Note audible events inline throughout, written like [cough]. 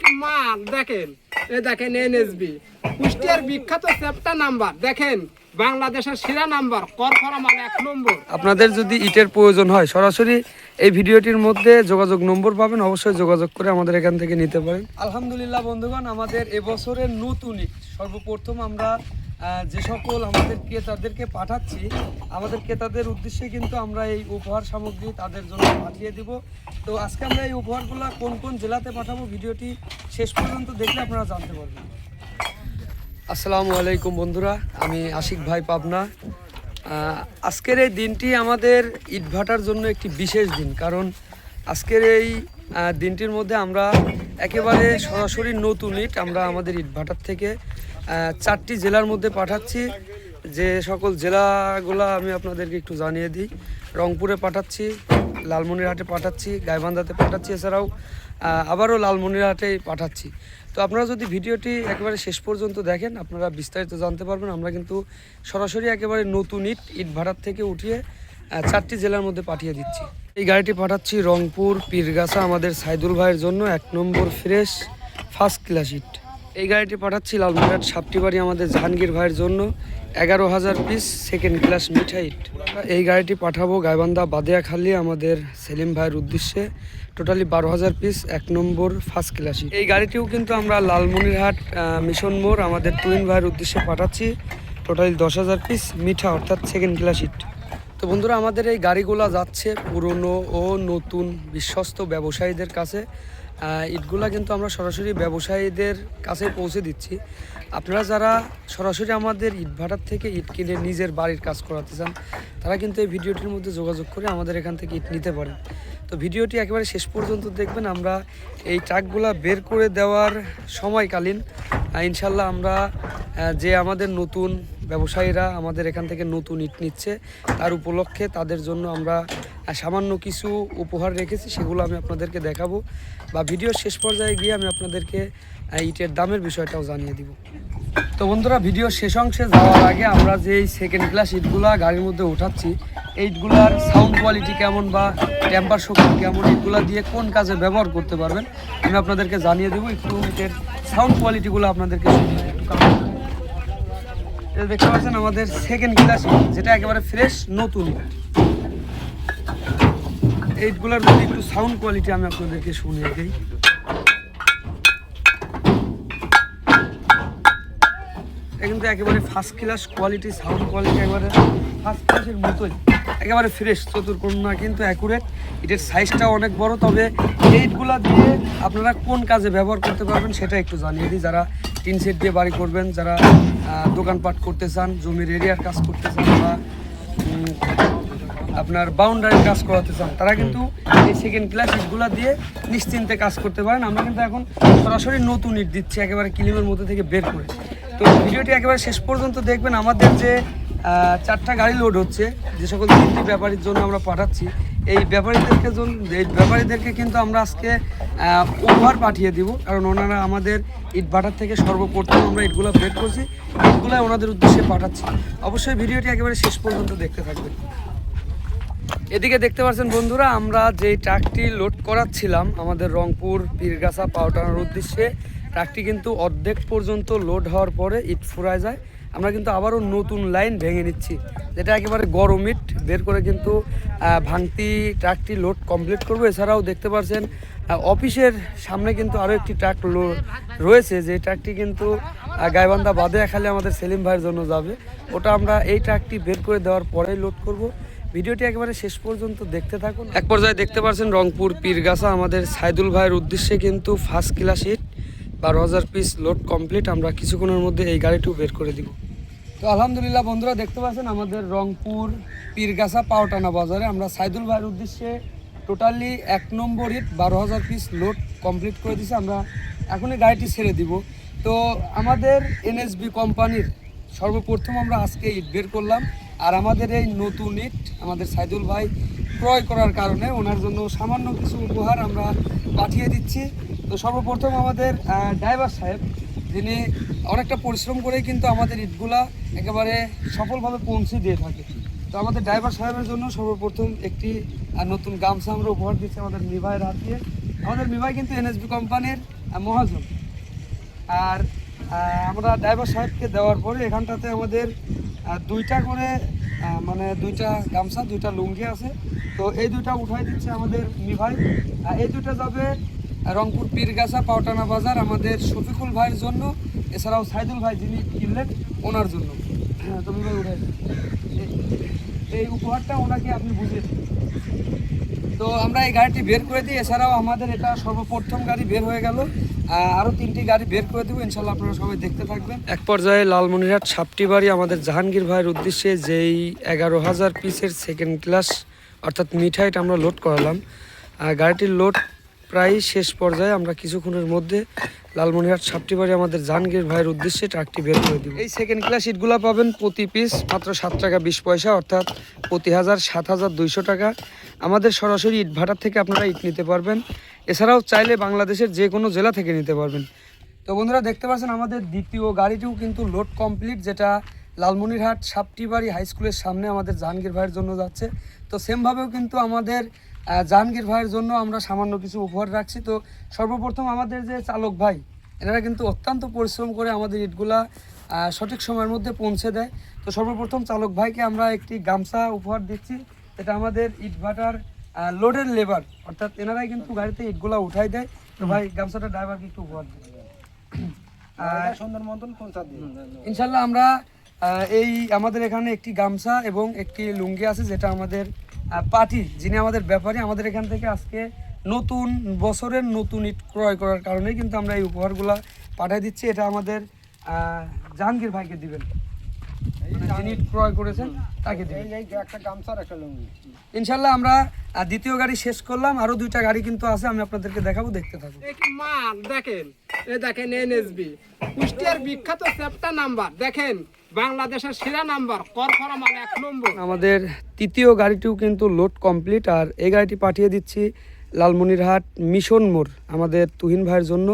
কি মাল দেখেন। এ দেখেন এনএসবি কুষ্টিয়ার বিখ্যাত সেপ্টা নাম্বার দেখেন। বাংলাদেশের সেরা নাম্বার করফরা মাল এক নম্বর। আপনাদের যদি ইটের প্রয়োজন হয় সরাসরি এই ভিডিওটির মধ্যে যোগাযোগ নম্বর পাবেন অবশ্যই যোগাযোগ করে আমাদের এখান থেকে নিতে পারেন। আলহামদুলিল্লাহ বন্ধুগণ আমাদের এবছরের নতুন ইট সর্বপ্রথম আমরা যে সকল আমাদের ক্রেতাদেরকে পাঠাচ্ছি, আমাদের ক্রেতাদের উদ্দেশ্যে কিন্তু আমরা এই উপহার সামগ্রী তাদের জন্য পাঠিয়ে দিব। তো আজকে আমরা এই উপহারগুলো কোন কোন জেলাতে পাঠাবো ভিডিওটি শেষ পর্যন্ত দেখলে আপনারা জানতে পারবেন। আসসালামু আলাইকুম বন্ধুরা, আমি আশিক ভাই পাবনা। আজকের এই দিনটি আমাদের ইটভাটার জন্য একটি বিশেষ দিন, কারণ আজকের এই দিনটির মধ্যে আমরা একেবারে সরাসরি নতুন ইট আমরা আমাদের ইটভাটার থেকে চারটি জেলার মধ্যে পাঠাচ্ছি। যে সকল জেলাগুলো আমি আপনাদেরকে একটু জানিয়ে দিই। রংপুরে পাঠাচ্ছি, লালমনিরহাটে পাঠাচ্ছি, গাইবান্ধাতে পাঠাচ্ছি এছাড়াও আবারও লালমনিরহাটেই পাঠাচ্ছি। তো আপনারা যদি ভিডিওটি একেবারে শেষ পর্যন্ত দেখেন, আপনারা বিস্তারিত জানতে পারবেন। আমরা কিন্তু সরাসরি একেবারে নতুন ইট ইট ভাড়ার থেকে উঠিয়ে চারটি জেলার মধ্যে পাঠিয়ে দিচ্ছি। এই গাড়িটি পাঠাচ্ছি রংপুর, পীরগাছা, আমাদের সাইদুল ভাইয়ের জন্য। এক নম্বর ফ্রেশ ফার্স্ট ক্লাস ইট। এই গাড়িটি পাঠাচ্ছি লালমনিরহাট সাপটিবাড়ি আমাদের জাহাঙ্গীর ভাইয়ের জন্য। এগারো হাজার পিস সেকেন্ড ক্লাস মিঠাই এই গাড়িটি পাঠাবো গাইবান্ধা বাদিয়াখালী আমাদের সেলিম ভাইয়ের উদ্দেশ্যে। টোটালি বারো হাজার পিস এক নম্বর ফার্স্ট ক্লাসই এই গাড়িটিও কিন্তু আমরা লালমনিরহাট মিশন মোড় আমাদের টুইন ভাইয়ের উদ্দেশ্যে পাঠাচ্ছি। টোটালি দশ হাজার পিস মিঠা, অর্থাৎ সেকেন্ড ক্লাস ইট তো বন্ধুরা, আমাদের এই গাড়িগুলো যাচ্ছে পুরনো ও নতুন বিশ্বস্ত ব্যবসায়ীদের কাছে। ইটগুলা কিন্তু আমরা সরাসরি ব্যবসায়ীদের কাছে পৌঁছে দিচ্ছি। আপনারা যারা সরাসরি আমাদের ইট ভাটার থেকে ইট কিনে নিজের বাড়ির কাজ করাতে চান, তারা কিন্তু এই ভিডিওটির মধ্যে যোগাযোগ করে আমাদের এখান থেকে ইট নিতে পারেন। তো ভিডিওটি একেবারে শেষ পর্যন্ত দেখবেন, আমরা এই ট্রাকগুলা বের করে দেওয়ার সময়কালীন ইনশাল্লাহ আমরা যে আমাদের নতুন ব্যবসায়ীরা আমাদের এখান থেকে নতুন ইট নিচ্ছে। তার উপলক্ষে তাদের জন্য আমরা সামান্য কিছু উপহার রেখেছি, সেগুলো আমি আপনাদেরকে দেখাবো বা ভিডিও শেষ পর্যায়ে গিয়ে আমি আপনাদেরকে ইটের দামের বিষয়টাও জানিয়ে দিব। তো বন্ধুরা, ভিডিও শেষ অংশে যাওয়ার আগে আমরা যে সেকেন্ড ক্লাস ইটগুলা গাড়ির মধ্যে উঠাচ্ছি, এই ইটগুলার সাউন্ড কোয়ালিটি কেমন বা টেম্পার শক্তি কেমন ইটগুলা দিয়ে কোন কাজে ব্যবহার করতে পারবেন, আমি আপনাদেরকে জানিয়ে দেবো। একটু ইটের সাউন্ড কোয়ালিটিগুলো আপনাদেরকে একটু। এটা দেখতে পাচ্ছেন আমাদের সেকেন্ড গ্লাস যেটা একেবারে ফ্রেশ নতুন। এইগুলোর যদি একটু সাউন্ড কোয়ালিটি আমি আপনাদেরকে শুনিয়ে দিই। এটা কিন্তু একেবারে first class quality sound quality একেবারে ফার্স্ট ক্লাসের মতোই। একেবারে ফ্রেশ চতুর্কোণা কিন্তু অ্যাকুরেট এটার সাইজটাও অনেক বড়, তবে এইটগুলা দিয়ে আপনারা কোন কাজে ব্যবহার করতে পারবেন সেটা একটু জানিয়ে দিই। যারা টিন সেট দিয়ে বাড়ি করবেন, যারা দোকানপাট করতে চান, জমির এরিয়ার কাজ করতে চান, বা আপনার বাউন্ডারির কাজ করাতে চান, তারা কিন্তু এই সেকেন্ড ক্লাস ইটগুলা দিয়ে নিশ্চিন্তে কাজ করতে পারেন। আমরা কিন্তু এখন সরাসরি নতুন ইট দিচ্ছি, একেবারে কিলিমের মধ্যে থেকে বের করে। তো ভিডিওটি একেবারে শেষ পর্যন্ত দেখবেন। আমাদের যে চারটা গাড়ি লোড হচ্ছে। যে সকল তিনটি ব্যাপারীর জন্য আমরা পাঠাচ্ছি। এই ব্যাপারীদেরকে এই ব্যাপারীদেরকে কিন্তু আমরা আজকে উপহার পাঠিয়ে দিব। কারণ ওনারা আমাদের ইট ভাটার থেকে সর্বপ্রথম আমরা ইটগুলো বের করছি ইটগুলো ওনাদের উদ্দেশ্যে পাঠাচ্ছি। অবশ্যই ভিডিওটি একেবারে শেষ পর্যন্ত দেখতে থাকবেন। এদিকে দেখতে পাচ্ছেন বন্ধুরা, আমরা যে ট্রাকটি লোড করাচ্ছিলাম, আমাদের রংপুর, পীরগাছা পাউটানোর উদ্দেশ্যে, ট্রাকটি কিন্তু অর্ধেক পর্যন্ত লোড হওয়ার পরে ইট ফুরায় যায়। আমরা কিন্তু আবারও নতুন লাইন ভেঙে নিচ্ছি। যেটা একেবারে গরম ইট, বের করে কিন্তু ভাঙতি ট্রাকটি লোড কমপ্লিট করব। এছাড়াও দেখতে পাচ্ছেন অফিসের সামনে কিন্তু আরও একটি ট্রাক রয়েছে, যে ট্রাকটি কিন্তু গাইবান্ধা বাদে খালি আমাদের সেলিম ভাইয়ের জন্য যাবে। ওটা আমরা এই ট্রাকটি বের করে দেওয়ার পরেই লোড করব। ভিডিওটি একেবারে শেষ পর্যন্ত দেখতে থাকুন। এক পর্যায়ে দেখতে পাচ্ছেন রংপুর পীরগাছা, আমাদের সাইদুল ভাইয়ের উদ্দেশ্যে কিন্তু ফার্স্ট ক্লাস ইট বারো হাজার পিস লোড কমপ্লিট। আমরা কিছুক্ষণের মধ্যে এই গাড়িটিও বের করে দিব। তো আলহামদুলিল্লাহ বন্ধুরা দেখতে পাচ্ছেন আমাদের রংপুর পীরগাছা পাওটানা বাজারে। আমরা সাইদুল ভাইয়ের উদ্দেশ্যে টোটালি এক নম্বর ইট, বারো হাজার পিস লোড কমপ্লিট করে দিয়েছি। আমরা এখনই গাড়িটি ছেড়ে দিব। তো আমাদের এনএসবি কোম্পানির সর্বপ্রথম আমরা আজকে ইট বের করলাম। আর আমাদের এই নতুন ইট আমাদের সাইদুল ভাই ক্রয় করার কারণে ওনার জন্য সামান্য কিছু উপহার আমরা পাঠিয়ে দিচ্ছি। তো সর্বপ্রথম আমাদের ড্রাইভার সাহেব যিনি অনেকটা পরিশ্রম করেই কিন্তু আমাদের ইটগুলা একেবারে সফলভাবে পৌঁছে দিয়ে থাকে। তো আমাদের ড্রাইভার সাহেবের জন্য সর্বপ্রথম একটি নতুন গামছা আমরা উপহার দিচ্ছি আমাদের মিভাইয়ের হাত। দিয়ে আমাদের মিভাই কিন্তু এনএসবি কোম্পানির মহাজন। আর আমরা ড্রাইভার সাহেবকে দেওয়ার পরে এখানটাতে আমাদের দুইটা করে মানে দুইটা গামছা, দুইটা লুঙ্গি আছে। তো এই দুইটা উঠাই দিচ্ছে আমাদের মিভাই এই দুইটা যাবে রংপুর পীরগাছা, পাওটানা বাজার আমাদের শফিকুল ভাইয়ের জন্য, এছাড়াও সাইদুল ভাই যিনি কিনলেন, ওনার জন্য। এই- উপহারটা ওনাকে আপনি বুঝিয়ে। তো আমরা এই গাড়িটি বের করে দিই, এছাড়াও আমাদের এটা সর্বপ্রথম গাড়ি বের হয়ে গেল। আরও তিনটি গাড়ি বের করে দেবো, ইনশাল্লাহ আপনারা সবাই দেখতে থাকবেন। এক পর্যায়ে লালমনিরহাট সাপটি বাড়ি আমাদের জাহাঙ্গীর ভাইয়ের উদ্দেশ্যে যেই এগারো হাজার পিসের সেকেন্ড ক্লাস অর্থাৎ মিঠাইটা আমরা লোড করালাম। গাড়িটির লোড প্রায় শেষ পর্যায়ে আমরা কিছুক্ষণের মধ্যে লালমনিরহাট সাপটি বাড়ি আমাদের জাহাঙ্গীর ভাইয়ের উদ্দেশ্যে ট্রাকটি বের করে দিব। এই সেকেন্ড ক্লাস ইটগুলো পাবেন প্রতি পিস মাত্র সাত টাকা বিশ পয়সা, অর্থাৎ প্রতি হাজার সাত হাজার দুইশো টাকা। আমাদের সরাসরি ইট ভাটার থেকে আপনারা ইট নিতে পারবেন। এছাড়াও চাইলে বাংলাদেশের যে কোনো জেলা থেকে নিতে পারবেন। তো বন্ধুরা, দেখতে পাচ্ছেন আমাদের দ্বিতীয় গাড়িটিও কিন্তু লোড কমপ্লিট যেটা লালমনিরহাট সাপটিবাড়ি হাই স্কুলের সামনে আমাদের জাহাঙ্গীর ভাইয়ের জন্য যাচ্ছে। তো সেমভাবেও কিন্তু আমাদের জাহাঙ্গীর ভাইয়ের জন্য আমরা সামান্য কিছু উপহার রাখছি। তো সর্বপ্রথম আমাদের যে চালক ভাই এনারা কিন্তু অত্যন্ত পরিশ্রম করে আমাদের ইটগুলা সঠিক সময়ের মধ্যে পৌঁছে দেয়। তো সর্বপ্রথম চালক ভাইকে আমরা একটি গামছা উপহার দিচ্ছি। এটা আমাদের ইট ভাটার লোডের লেবার অর্থাৎ এনারাই কিন্তু গাড়িতে ইটগুলা উঠাই দেয়। তো ভাই গামছাটা ড্রাইভারকে একটু উপহার দিই [coughs] ইনশাল্লাহ আমরা এই আমাদের এখানে একটি গামছা এবং একটি লুঙ্গি আছে যেটা আমাদের পার্টি যিনি আমাদের ব্যাপারী আমাদের এখান থেকে আজকে নতুন বছরের নতুন ইট ক্রয় করার কারণে কিন্তু আমরা এই উপহারগুলা পাঠিয়ে দিচ্ছি। এটা আমাদের জাহাঙ্গীর ভাইকে দিবেন। মানে যিনি ক্রয় করেছেন তাকে দিবেন। ইনশাল্লাহ আমরা দ্বিতীয় গাড়ি শেষ করলাম। আরও দুইটা গাড়ি কিন্তু আছে আমি আপনাদেরকে দেখাবো দেখতে থাকুন। মাল দেখেন। এই দেখেন এনএসবি। কুষ্টিয়ার বিখ্যাত সেপ্টা নাম্বার দেখেন। বাংলাদেশের সেরা নাম্বার করফরা এক নম্বর। আমাদের তৃতীয় গাড়িটিও কিন্তু লোড কমপ্লিট আর এই গাড়িটি পাঠিয়ে দিচ্ছি লালমনিরহাট মিশন মোড়, আমাদের তুহিন ভাইয়ের জন্য।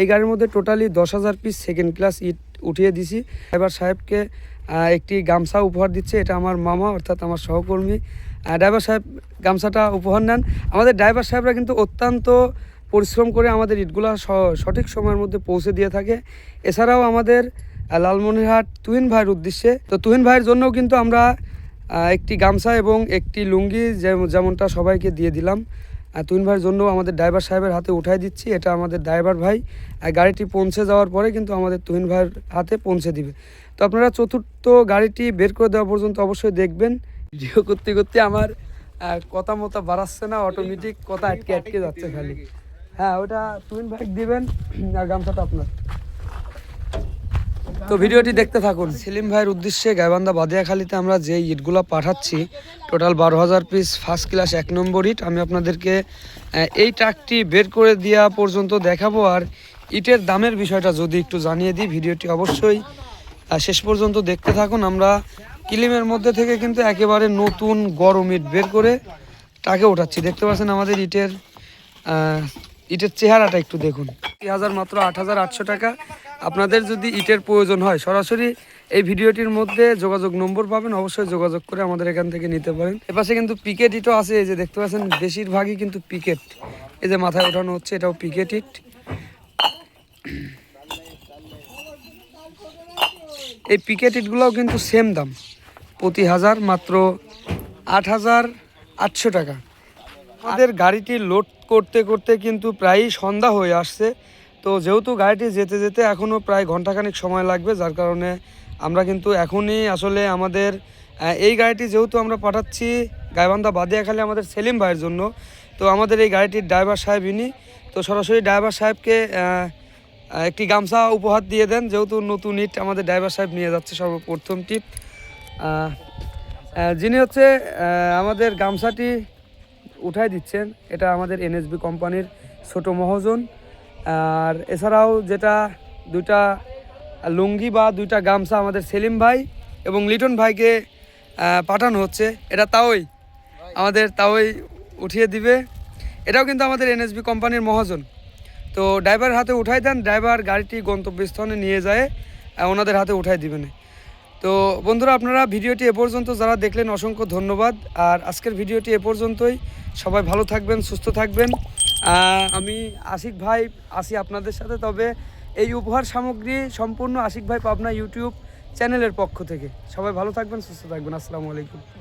এই গাড়ির মধ্যে টোটালি দশ হাজার পিস সেকেন্ড ক্লাস ইট উঠিয়ে দিছি। ড্রাইভার সাহেবকে একটি গামছা উপহার দিচ্ছে, এটা আমার মামা, অর্থাৎ আমার সহকর্মী। ড্রাইভার সাহেব গামছাটা উপহার নেন। আমাদের ড্রাইভার সাহেবরা কিন্তু অত্যন্ত পরিশ্রম করে আমাদের ইটগুলা সঠিক সময়ের মধ্যে পৌঁছে দিয়ে থাকে। এছাড়াও আমাদের লালমনিরহাট তুহিন ভাইয়ের উদ্দেশ্যে। তো তুহিন ভাইয়ের জন্যও কিন্তু আমরা একটি গামছা এবং একটি লুঙ্গি যেমনটা সবাইকে দিয়ে দিলাম। তুহিন ভাইয়ের জন্য আমাদের ড্রাইভার সাহেবের হাতে উঠাই দিচ্ছি। এটা আমাদের ড্রাইভার ভাই। গাড়িটি পৌঁছে যাওয়ার পরে কিন্তু আমাদের তুহিন ভাইয়ের হাতে পৌঁছে দিবে। তো আপনারা চতুর্থ গাড়িটি বের করে দেওয়া পর্যন্ত অবশ্যই দেখবেন। ভিডিও করতে করতে আমার কথা মতো বাড়াচ্ছে না অটোমেটিক কথা আটকে আটকে যাচ্ছে খালি। হ্যাঁ ওটা তুহিন ভাই দিবেন। আর গামছাটা আপনার। তো ভিডিওটি দেখতে থাকুন। সেলিম ভাইয়ের উদ্দেশ্যে গাইবান্ধা বাদিয়াখালীতে আমরা যে ইটগুলো পাঠাচ্ছি টোটাল বারো হাজার পিস ফার্স্ট ক্লাস এক নম্বর ইট আমি আপনাদেরকে এই ট্রাকটি বের করে দেওয়া পর্যন্ত দেখাবো। আর ইটের দামের বিষয়টা যদি একটু জানিয়ে দিই, ভিডিওটি অবশ্যই শেষ পর্যন্ত দেখতে থাকুন। আমরা কিলিমের মধ্যে থেকে কিন্তু একেবারে নতুন গরম ইট বের করে টাকে ওঠাচ্ছি দেখতে পাচ্ছেন আমাদের ইটের ইটের চেহারাটা একটু দেখুন। হাজার মাত্র আট হাজার আটশো টাকা। আপনাদের যদি ইটের প্রয়োজন হয়, সরাসরি এই ভিডিওটির মধ্যে যোগাযোগ নম্বর পাবেন। অবশ্যই যোগাযোগ করে আমাদের এখান থেকে নিতে পারেন। এপাশে কিন্তু পিকেট ইটও আছে, এই যে দেখতে পাচ্ছেন, বেশিরভাগই কিন্তু পিকেট। এই যে মাথায় ওঠানো হচ্ছে, এটাও পিকেট ইট। এই পিকেট ইটগুলোও কিন্তু সেম দাম। প্রতি হাজার মাত্র আট হাজার আটশো টাকা। আমাদের গাড়িটি লোড করতে করতে কিন্তু প্রায়ই সন্ধ্যা হয়ে আসছে। তো যেহেতু গাড়িটি যেতে যেতে এখনও প্রায় ঘন্টাখানিক সময় লাগবে, যার কারণে আমরা কিন্তু এখনই আসলে আমাদের এই গাড়িটি যেহেতু আমরা পাঠাচ্ছি গাইবান্ধা বাদিয়াখালী আমাদের সেলিম ভাইয়ের জন্য, তো আমাদের এই গাড়িটির ড্রাইভার সাহেব ইনি। তো সরাসরি ড্রাইভার সাহেবকে একটি গামছা উপহার দিয়ে দেন, যেহেতু নতুন ইট আমাদের ড্রাইভার সাহেব নিয়ে যাচ্ছে সর্বপ্রথম টিপ যিনি হচ্ছে আমাদের গামছাটি উঠাই দিচ্ছেন, এটা আমাদের এনএসবি কোম্পানির ছোট মহাজন। আর এছাড়াও যেটা দুইটা লুঙ্গি বা দুইটা গামছা আমাদের সেলিম ভাই এবং লিটন ভাইকে পাঠানো হচ্ছে, এটা তাওই। আমাদের তাওই উঠিয়ে দিবে। এটাও কিন্তু আমাদের এনএসবি কোম্পানির মহাজন। তো ড্রাইভার হাতে উঠাই দেন, ড্রাইভার গাড়িটি গন্তব্যস্থানে নিয়ে যায় ওনাদের হাতে উঠাই দিবেন। তো বন্ধুরা, আপনারা ভিডিওটি এ পর্যন্ত যারা দেখলেন, অসংখ্য ধন্যবাদ। আর আজকের ভিডিওটি এ পর্যন্তই। সবাই ভালো থাকবেন, সুস্থ থাকবেন। আমি আশিক ভাই আসি আপনাদের সাথে, তবে এই উপহার সামগ্রী সম্পূর্ণ আশিক ভাই পাবনা ইউটিউব চ্যানেলের পক্ষ থেকে। সবাই ভালো থাকবেন, সুস্থ থাকবেন। আসসালামু আলাইকুম।